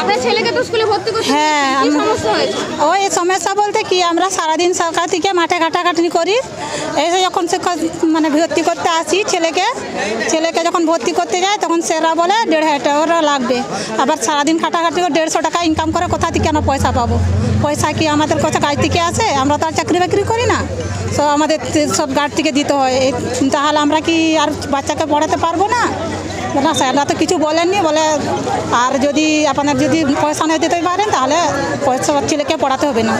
আপনার ছেলেকে তো স্কুলে ভর্তি করতে হ্যাঁ, কি সমস্যা হয়েছে? ওই সমস্যা বলতে কি আমরা সারাদিন সকাল থেকে মাঠে ঘাটাঘাটনি করি। এসে যখন সে মানে ভর্তি করতে আসি ছেলেকে ছেলেকে যখন ভর্তি করতে যায় তখন সেরা বলে দেড় হাজার টাকা লাগবে। আবার সারাদিন খাটাখাটি করে দেড়শো টাকা ইনকাম করে কোথা থেকে কেন পয়সা পাবো? পয়সা কি আমাদের কাছে কাজ থেকে আসে? আমরা তো আর চাকরি বাকরি করি না। সব আমাদের সব গার্ড থেকে দিতে হয়। তাহলে আমরা কি আর বাচ্চাকে পড়াতে পারব না? না স্যাররা তো কিছু বলেননি বলে আর যদি আপনার যদি পয়সা না দিতে পারেন তাহলে পয়সা ছেলেকে পড়াতে হবে না।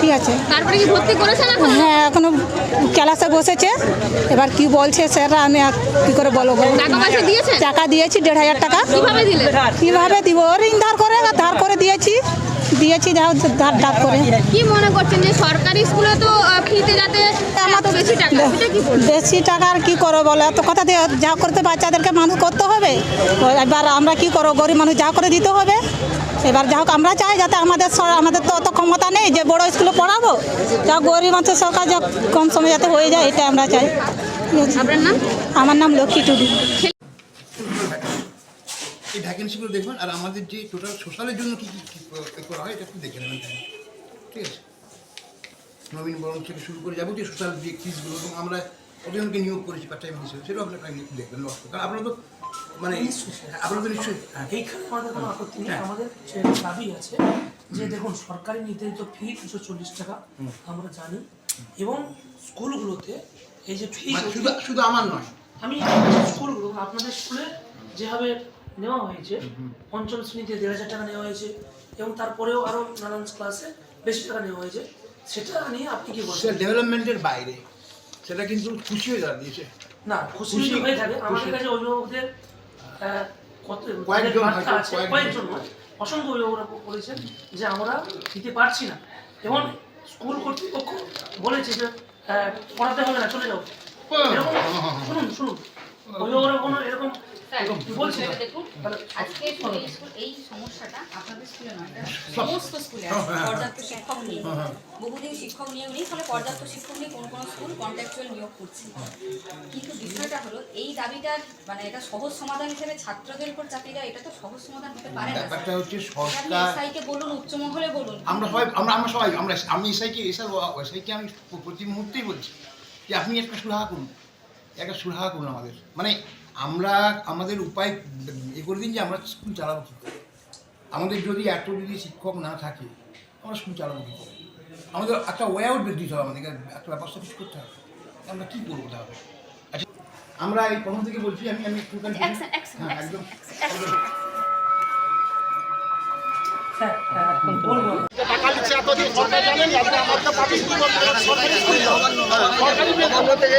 ঠিক আছে। তারপরে কি ভর্তি করেছেন হ্যাঁ এখনও ক্লাসে বসেছে। এবার কি বলছে স্যাররা আমি কি করে বলব? টাকা দিয়েছি দেড় হাজার টাকা। কীভাবে দিব? ঋণ ধার করে ধার করে দিয়েছি। দিয়েছি যা ধার ধার করে। কি মনে করছেন যে সরকারি স্কুলে তো ফিতে যাতে এত বেশি টাকা বেশি টাকা আর কি করো বলে? এত কথা দিয়ে যা করতে বাচ্চাদেরকে মানুষ করতে হবে? এবার আমরা কি করো গরিব মানুষ যা করে দিতে হবে। এবার যা হোক আমরা চাই যাতে আমাদের আমাদের তো অত ক্ষমতা নেই যে বড় স্কুলে পড়াবো। যা গরিব মানুষের সরকার যা কম সময় যাতে হয়ে যায় এটা আমরা চাই। আমার নাম লক্ষ্মী টুডু। এই ভ্যাকেন্সিগুলো দেখবেন আর আমাদের যে টোটাল সোশ্যালের জন্য কী কী করা হয় এটা একটু দেখে নেবেন ঠিক আছে? নবীন বরণ থেকে শুরু করে যাবতীয় সোশ্যাল যে ফিজগুলো এবং আমরা কতজনকে নিয়োগ করেছি পার্ট টাইম হিসেবে সেটাও আপনারা দেখবেন কারণ আপনারা তো মানে আপনারা তো নিশ্চয়ই হ্যাঁ এইখানে আমাদের কোনো আপত্তি নেই। আমাদের যে দাবি আছে যে দেখুন সরকারি নির্ধারিত ফি দুশো চল্লিশ টাকা আমরা জানি। এবং স্কুলগুলোতে এই যে ফি মানে শুধু শুধু আমার নয়। আমি স্কুলগুলো আপনাদের স্কুলে যেভাবে নেওয়া হয়েছে। পঞ্চম শ্রেণীতে দেড় হাজার টাকা নেওয়া হয়েছে এবং তারপরেও আরও নানান ক্লাসে বেশি টাকা নেওয়া হয়েছে। সেটা নিয়ে আপনি কি বলছেন? ডেভেলপমেন্টের বাইরে। সেটা কিন্তু খুশি হয়ে দাঁড়িয়েছে না খুশি হয়ে থাকে। আমাদের কাছে অভিভাবকদের কত কয়েকজন আছে, কয়েকজন। অসংখ্য অভিভাবকরা বলেছেন যে আমরা দিতে পারছি না। এবং স্কুল কর্তৃপক্ষ বলেছে যে পড়াতে হবে না চলে যাও। এরকম শুনুন শুনুন। অভিভাবকরা কোনো এরকম বলছে না। দেখুন তাহলে আজকে এই সমস্যাটা আপনাদের স্কুলে নয় সমস্ত স্কুলে পর্যাপ্ত শিক্ষক নেই। বহুদিন শিক্ষক নিয়োগ নেই ফলে পর্যাপ্ত শিক্ষক নেই কোনো কোনো স্কুল কন্ট্রাকচুয়াল নিয়োগ করছে। কিন্তু বিষয়টা হলো এই দাবিটার মানে এটা সহজ সমাধান হিসেবে ছাত্রদের উপর চাপিয়ে দেওয়া এটা তো সহজ সমাধান হতে পারে না ব্যাপারটা হচ্ছে আপনি সরকার এসআইকে বলুন উচ্চ মহলে বলুন। আমরা সবাই আমরা আমরা সবাই আমরা আমি এসআইকে এসআর এসআইকে আমি প্রতি মুহূর্তেই বলছি যে আপনি একটা সুরাহা করুন। একটা সুরাহা করুন আমাদের। মানে আমরা আমাদের উপায় এ করে দিন যে আমরা স্কুল চালাবো কী করে। আমাদের যদি এত যদি শিক্ষক না থাকে আমরা স্কুল চালাবো কী করে? আমাদের একটা ওয়ে আউট দিতে হবে আমাদেরকে একটা ব্যবস্থা কিছু করতে হবে। আমরা কী করব তাহলে? আচ্ছা আমরা এই প্রথম থেকে বলছি আমি আমি হ্যাঁ একদম। টাকা এতদিন সরকার জানেনি আজকে আমাদের পাবলিক স্কুল সরকারি স্কুল সরকারি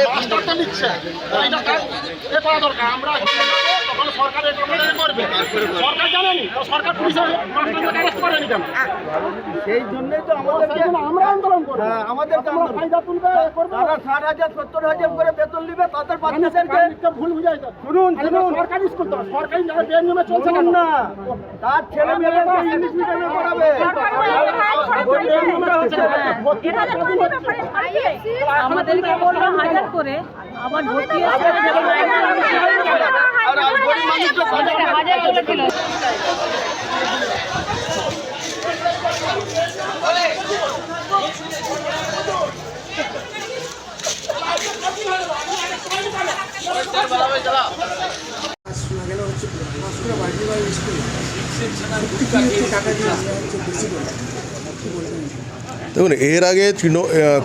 মাস্টারটা নিচ্ছে। এই এ করা দরকার। আমরা তখন সরকার এটা আমাদের করবে। সরকার জানেনি সরকার পুলিশের মাস্টারদের অ্যারেস্ট করেনি কেন? সেই জন্যই তো জন্য আমরা আন্দোলন করব। হ্যাঁ, আন্দোলন। ফায়দা তুলবে তারা ষাট হাজার সত্তর হাজার করে বেতন নিবে তাদের বাচ্চাদেরকে ভুল বুঝাই শুনুন, শুনুন। সরকারি স্কুল তো সরকারি বেনিয়মে চলছে না। তার ছেলে মেয়েদেরকে ইংলিশ মিডিয়ামে পড়াবে হচ্ছে। আমাদেরকে বলল হাজার করে আবার ভর্তি বাড়ি বাড়ি টাকা দিয়ে বেশি বলব দেখুন, এর আগে তৃণ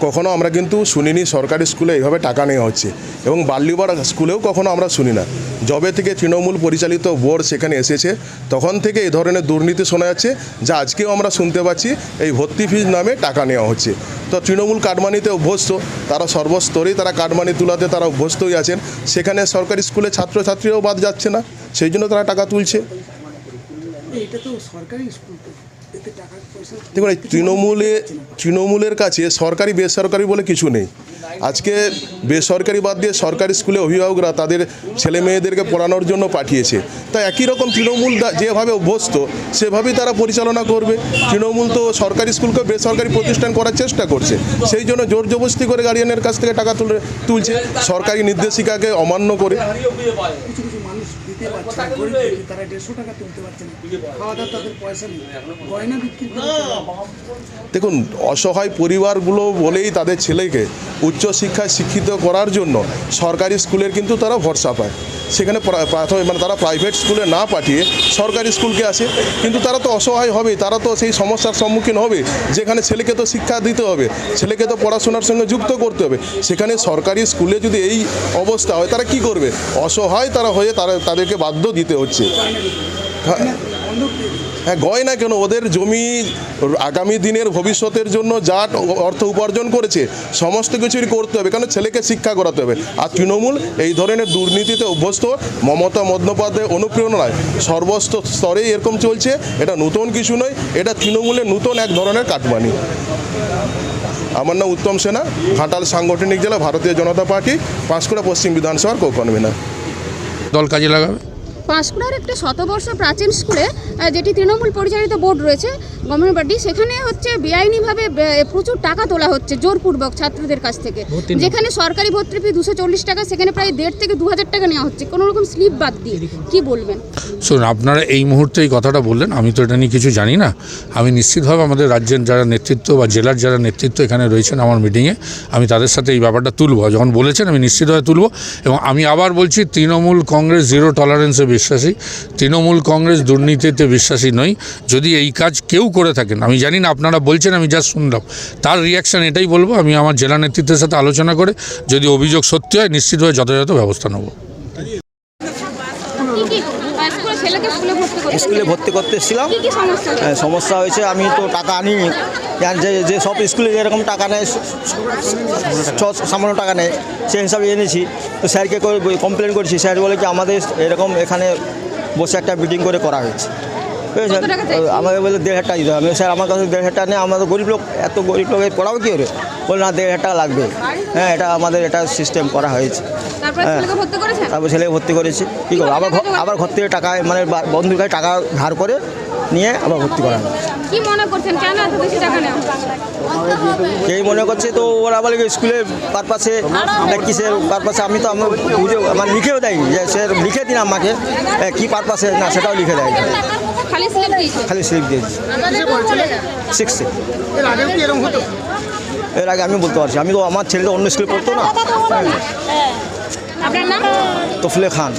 কখনো আমরা কিন্তু শুনিনি সরকারি স্কুলে এইভাবে টাকা নেওয়া হচ্ছে। এবং বাল্যবার স্কুলেও কখনো আমরা শুনি না। যবে থেকে তৃণমূল পরিচালিত বোর্ড সেখানে এসেছে, তখন থেকে এই ধরনের দুর্নীতি শোনা যাচ্ছে, যা আজকেও আমরা শুনতে পাচ্ছি, এই ভর্তি ফিজ নামে টাকা নেওয়া হচ্ছে। তো তৃণমূল কাটমানিতে অভ্যস্ত, তারা সর্বস্তরেই তারা কাটমানি তুলাতে তারা অভ্যস্তই আছেন, সেখানে সরকারি স্কুলে ছাত্রছাত্রীরাও বাদ যাচ্ছে না, সেই জন্য তারা টাকা তুলছে। এটা তো সরকারি স্কুল দেখুন, এই তৃণমূলে, তৃণমূলের কাছে সরকারি, বেসরকারি বলে কিছু নেই। আজকে বেসরকারি বাদ দিয়ে সরকারি স্কুলে অভিভাবকরা তাদের ছেলে মেয়েদেরকে পড়ানোর জন্য পাঠিয়েছে। তাই একই রকম তৃণমূল যেভাবে অভ্যস্ত, সেভাবেই তারা পরিচালনা করবে। তৃণমূল তো সরকারি স্কুলকে বেসরকারি প্রতিষ্ঠান করার চেষ্টা করছে। সেই জন্য জোর জবস্তি করে গার্ডিয়ানের কাছ থেকে টাকা তুলে তুলছে। সরকারি নির্দেশিকাকে অমান্য করে। দিতে পারছে না গরিব তারা দেড়শো টাকা তুলতে পারছে না? খাওয়া দাওয়া তাদের পয়সা নেই। গয়না বিক্রি দেখুন, অসহায় পরিবারগুলো বলেই তাদের ছেলেকে উচ্চশিক্ষায় শিক্ষিত করার জন্য সরকারি স্কুলের কিন্তু তারা ভরসা পায়। সেখানে প্রাথমিক মানে তারা প্রাইভেট স্কুলে না পাঠিয়ে সরকারি স্কুলকে আসে। কিন্তু তারা তো অসহায় হবে তারা তো সেই সমস্যার সম্মুখীন হবে যেখানে ছেলেকে তো শিক্ষা দিতে হবে, ছেলেকে তো পড়াশোনার সঙ্গে যুক্ত করতে হবে। সেখানে সরকারি স্কুলে যদি এই অবস্থা হয়, তারা কি করবে? অসহায় তারা হয়ে তারা তাদেরকে বাধ্য দিতে হচ্ছে। হ্যাঁ। হ্যাঁ গয়না কেন? ওদের জমি আগামী দিনের ভবিষ্যতের জন্য যা অর্থ উপার্জন করেছে, সমস্ত কিছুই করতে হবে। কারণ ছেলেকে শিক্ষা করাতে হবে। আর তৃণমূল এই ধরনের দুর্নীতিতে অভ্যস্ত মমতা বন্দ্যোপাধ্যায় অনুপ্রেরণায় সর্বস্ত স্তরে এরকম চলছে। এটা নতুন কিছু নয়, এটা তৃণমূলের নতুন এক ধরনের কাটমানি। আমার নাম উত্তম সেনা, ঘাটাল সাংগঠনিক জেলা, ভারতীয় জনতা পার্টি, পাঁশকুড়া পশ্চিম বিধানসভার কো কনভেনার দল কাজে লাগাবে পাঁশকুড়ার একটা শতবর্ষ প্রাচীন স্কুলে যেটি তৃণমূল পরিচালিত বোর্ড রয়েছে গভর্নমেন্ট পার্টি সেখানে হচ্ছে বেআইনিভাবে প্রচুর টাকা তোলা হচ্ছে জোরপূর্বক ছাত্রদের কাছ থেকে। যেখানে সরকারি ভর্তি ফি দুশো চল্লিশ টাকা সেখানে প্রায় দেড় থেকে দু হাজার টাকা নেওয়া হচ্ছে। কোনো রকম স্লিপ বাদ দিয়ে কি বলবেন? শুনুন আপনারা এই মুহূর্তে এই কথাটা বললেন আমি তো এটা নিয়ে কিছু জানি না। আমি নিশ্চিতভাবে আমাদের রাজ্যের যারা নেতৃত্ব বা জেলার যারা নেতৃত্ব এখানে রয়েছেন আমার মিটিংয়ে আমি তাদের সাথে এই ব্যাপারটা তুলব। যখন বলেছেন আমি নিশ্চিতভাবে তুলব। এবং আমি আবার বলছি তৃণমূল কংগ্রেস জিরো টলারেন্সে বিশ্বাসী। তৃণমূল কংগ্রেস দুর্নীতিতে বিশ্বাসী নই। যদি এই কাজ কেউ করে থাকেন, আমি জানি না আপনারা বলছেন, আমি যা শুনলাম। তার রিয়াকশান এটাই বলব, আমি আমার জেলা নেতৃত্বের সাথে আলোচনা করে যদি অভিযোগ সত্যি হয় নিশ্চিতভাবে যথাযথ ব্যবস্থা নেব কি কি আহ, স্কুলে ভর্তি করতে এসেছিলাম। সমস্যা হ্যাঁ, সমস্যা হয়েছে আমি তো টাকা আনিনি। যে যে সব স্কুলে যেরকম টাকা নেয় সামান্য টাকা নেয় সেই হিসাবে এনেছি। তো স্যারকে কমপ্লেন করেছি। স্যার বলে কি আমাদের এরকম এখানে বসে একটা মিটিং করে করা হয়েছে। বুঝেছেন? আমাকে বলে দেড় হাজার টাকা দিতে হবে। স্যার আমার কাছে দেড় হাজার টাকা নেই আমাদের গরিব লোক এত গরিব লোকের পড়াবো কী করে? বলে না দেড় হাজার টাকা লাগবে। হ্যাঁ এটা আমাদের এটা সিস্টেম করা হয়েছে। তারপরে হ্যাঁ। ছেলেকে ভর্তি করেছেন? তারপর ছেলেকে ভর্তি করেছি। কী করব? আবার ঘর- আবার ঘর থেকে টাকা মানে বা- বন্ধুর কাছে টাকা ধার করে নিয়ে আবার ভর্তি করানো। কি মনে করছেন? কেন এত বেশি টাকা নেওয়া এই মনে করছে তো ওরা বলে কি স্কুলের পারপাসে কিসের পারপাসে আমি তো আমার বুঝে আমার লিখেও দেয়নি। যে স্যার লিখে দিন আমাকে। কি পারপাসে? না সেটাও লিখে দেয় খালি স্লিপ খালি স্লিপ দিয়েছি। সিক্সে এর আগে আমি বলতে পারছি। আমি তো আমার ছেলেটা অন্য স্কুলে পড়তো না। আপনার নাম? তফলে খান।